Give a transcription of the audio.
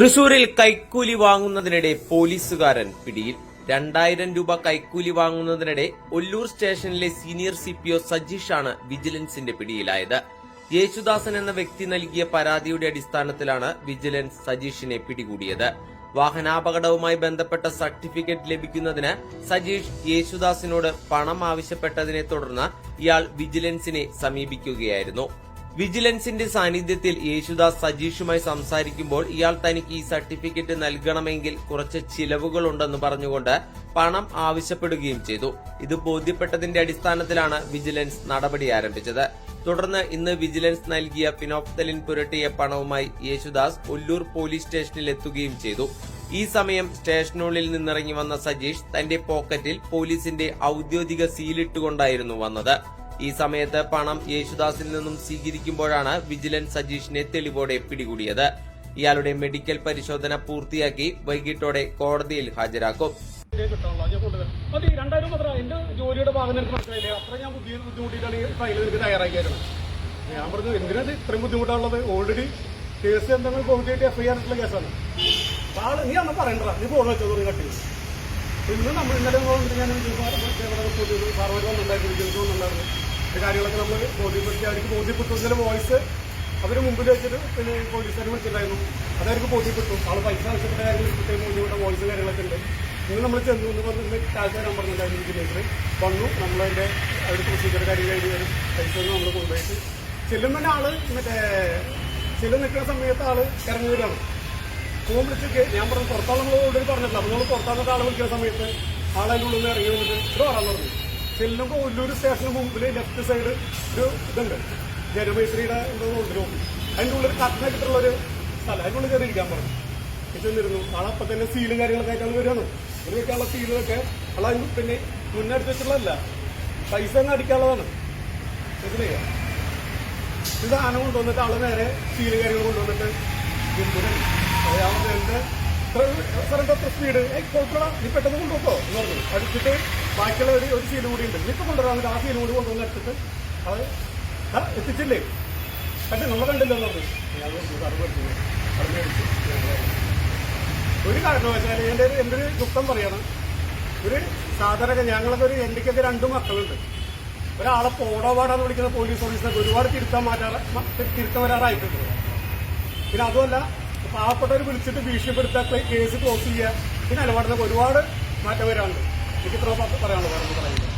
തൃശൂരിൽ കൈക്കൂലി വാങ്ങുന്നതിനിടെ പോലീസുകാരൻ പിടിയിൽ. രണ്ടായിരം രൂപ കൈക്കൂലി വാങ്ങുന്നതിനിടെ ഒല്ലൂർ സ്റ്റേഷനിലെ സീനിയർ സി പി ഒ സജീഷാണ് വിജിലൻസിന്റെ പിടിയിലായത്. യേശുദാസൻ എന്ന വ്യക്തി നൽകിയ പരാതിയുടെ അടിസ്ഥാനത്തിലാണ് വിജിലൻസ് സജീഷിനെ പിടികൂടിയത്. വാഹനാപകടവുമായി ബന്ധപ്പെട്ട സർട്ടിഫിക്കറ്റ് ലഭിക്കുന്നതിന് സജീഷ് യേശുദാസിനോട് പണം ആവശ്യപ്പെട്ടതിനെ തുടർന്ന് ഇയാൾ വിജിലൻസിനെ സമീപിക്കുകയായിരുന്നു. വിജിലൻസിന്റെ സാന്നിധ്യത്തിൽ യേശുദാസ് സജീഷുമായി സംസാരിക്കുമ്പോൾ ഇയാൾ തനിക്ക് ഈ സർട്ടിഫിക്കറ്റ് നൽകണമെങ്കിൽ കുറച്ച് ചിലവുകളുണ്ടെന്ന് പറഞ്ഞുകൊണ്ട് പണം ആവശ്യപ്പെടുകയും ചെയ്തു. ഇത് ബോധ്യപ്പെട്ടതിന്റെ അടിസ്ഥാനത്തിലാണ് വിജിലൻസ് നടപടി ആരംഭിച്ചത്. തുടർന്ന് ഇന്ന് വിജിലൻസ് നൽകിയ പിനോഫ്തലിൻ പുരട്ടിയ പണവുമായി യേശുദാസ് ഒല്ലൂർ പോലീസ് സ്റ്റേഷനിൽ എത്തുകയും ചെയ്തു. ഈ സമയം സ്റ്റേഷനുള്ളിൽ നിന്നിറങ്ങി വന്ന സജീഷ് തന്റെ പോക്കറ്റിൽ പോലീസിന്റെ ഔദ്യോഗിക സീലിട്ടുകൊണ്ടായിരുന്നു വന്നത്. ഈ സമയത്ത് പണം യേശുദാസിൽ നിന്നും സ്വീകരിക്കുമ്പോഴാണ് വിജിലൻസ് സജീഷിനെ തെളിവോടെ പിടികൂടിയത്. ഇയാളുടെ മെഡിക്കൽ പരിശോധന പൂർത്തിയാക്കി വൈകിട്ടോടെ കോടതിയിൽ ഹാജരാക്കും. അത് രണ്ടായിരം മാത്രം എന്റെ അത്ര ഞാൻ ബുദ്ധി ബുദ്ധിമുട്ടിയിട്ടാണ് ഫയൽ പറഞ്ഞു എന്തിനാ ഇത് ഇത്രയും ഓൾറെഡി കേസ് എന്തെങ്കിലും കോടതിയായിട്ട് എഫ് ഐ കേസാണ് നീ അന്ന് പറയണ്ട നീ ഫോൺ വെച്ചോ തുടങ്ങി കട്ടി ഇന്ന് നമ്മൾ ഇന്നലെ ഞാൻ ഈ കാര്യങ്ങളൊക്കെ നമ്മൾ ബോധ്യപ്പെടുത്തി അവർക്ക് ബോധ്യപ്പെട്ടു ഇന്നലെ വോയിസ് അവർ മുമ്പിൽ വെച്ചിട്ട് പിന്നെ പോലീസുകാർ വിളിച്ചിട്ടുണ്ടായിരുന്നു. അതവർക്ക് ബോധ്യപ്പെട്ടു. ആൾ പൈസ ആവശ്യപ്പെട്ട കാര്യങ്ങൾ പ്രത്യേകം ബോധ്യപ്പെട്ട വോയിസ് കാര്യങ്ങളൊക്കെ ഉണ്ട്. നിങ്ങൾ നമ്മൾ ചെന്നു എന്ന് പറഞ്ഞിട്ട് കാഴ്ച നമ്പർ ഉണ്ടായിരുന്നു വിജിലേറ്റർ വന്നു നമ്മളതിന്റെ അവർ പ്രൊസീജിയർ കാര്യം കഴിഞ്ഞ് വരും പൈസ നമ്മൾ കൊണ്ടുപോയിട്ട് ചെല്ലുമ്പോൾ ആൾ മറ്റേ ചെല്ലു നിൽക്കുന്ന സമയത്ത് ആൾ ഇറങ്ങി വരികയാണ്. ഫോൺ വിളിച്ചൊക്കെ ഞാൻ പറഞ്ഞു പുറത്താൾ നമ്മൾ ഓൾറെഡി പറഞ്ഞിട്ടില്ല. അപ്പോൾ നമ്മൾ പുറത്താകുന്ന ആൾ വിളിക്കുന്ന സമയത്ത് ആളതിന്റെ ഉള്ളിൽ നിന്ന് ഇറങ്ങി വന്നിട്ട് ഇത് പറഞ്ഞു. ചെല്ലുമ്പോൾ ഒല്ലൂർ സ്റ്റേഷന് മുമ്പിൽ ലെഫ്റ്റ് സൈഡ് ഒരു ഇതുണ്ട്. ജനമൈത്രിയുടെ എന്തോ കൊണ്ടുവരും അതിന്റെ ഉള്ളിൽ കത്തിനായിട്ടുള്ള ഒരു സ്ഥലം. അതിന്റെ ഉള്ളിൽ കയറി ഇരിക്കാൻ പറഞ്ഞു ചെന്നിരുന്നു. ആളപ്പം തന്നെ സീലും കാര്യങ്ങളൊക്കെ ആയിട്ടാണ് വരുന്നത് ഒരു വെക്കാനുള്ള സീലൊക്കെ ആളെ പിന്നെ മുന്നേ വെച്ചിട്ടുള്ളതല്ല. പൈസ അങ്ങ് അടിക്കാനുള്ളതാണ്. ഇത് സാധനം കൊണ്ടുവന്നിട്ട് ആൾ നേരെ സീൽ കാര്യങ്ങൾ കൊണ്ടുവന്നിട്ട് എന്തിനാണ് അയാളുടെ സാറിന്റെ അത്ര സ്പീഡ് കുഴപ്പമില്ല നീ പെട്ടെന്ന് കൊണ്ടുപോക്കോ എന്ന് പറഞ്ഞു. അടിച്ചിട്ട് ബാക്കിയുള്ള ഒരു ഒരു സീൽ കൂടി ഉണ്ട്. ഇനിയിപ്പോ കൊണ്ടുവരാൻ ആ ശീലം കൂടി കൊണ്ടുവന്ന് എടുത്തിട്ട് അത് എത്തിച്ചില്ലേ? പക്ഷെ നമ്മൾ കണ്ടില്ല എന്ന് പറഞ്ഞു. ഞാൻ സാറ് പഠിച്ചു. ഒരു കാരണവശാലും എന്റെ ഒരു എന്റെ ഒരു ദുഃഖം പറയണം. ഒരു സാധാരണ ഞങ്ങളൊക്കെ ഒരു എന്റെക്കൊക്കെ രണ്ട് മക്കളുണ്ട്. ഒരാളെ പോടോപാടാന്ന് വിളിക്കുന്ന പോലീസ് ഓഫീസർക്ക് ഒരുപാട് തിരുത്താൻ മാറ്റാറ് തിരുത്തം വരാറായിട്ടുണ്ട്. പിന്നെ അതുമല്ല പാവപ്പെട്ടവർ വിളിച്ചിട്ട് ഭീഷണിപ്പെടുത്താത്ത കേസ് ക്ലോസ് ചെയ്യുക പിന്നെ നിലപാടുന്ന ഒരുപാട് മാറ്റം വരാനുണ്ട് എനിക്ക് ഇത്ര പറയാനുള്ളത് പറയാനില്ല.